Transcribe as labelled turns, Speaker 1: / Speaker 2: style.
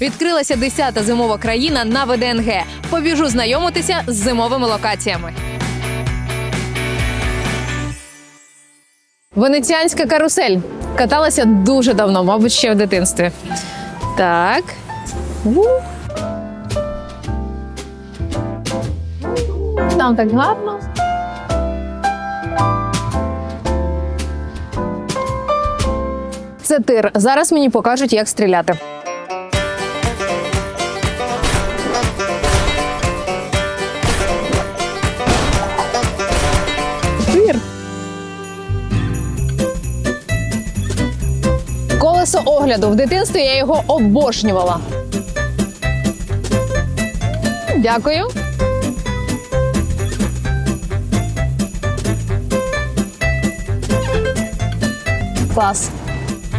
Speaker 1: Відкрилася 10-та зимова країна на ВДНГ. Побіжу знайомитися з зимовими локаціями. Венеціанська карусель. Каталася дуже давно, мабуть, ще в дитинстві. Так. Там так гарно. Це тир. Зараз мені покажуть, як стріляти. Колесо огляду. В дитинстві я його обожнювала. Дякую. Клас.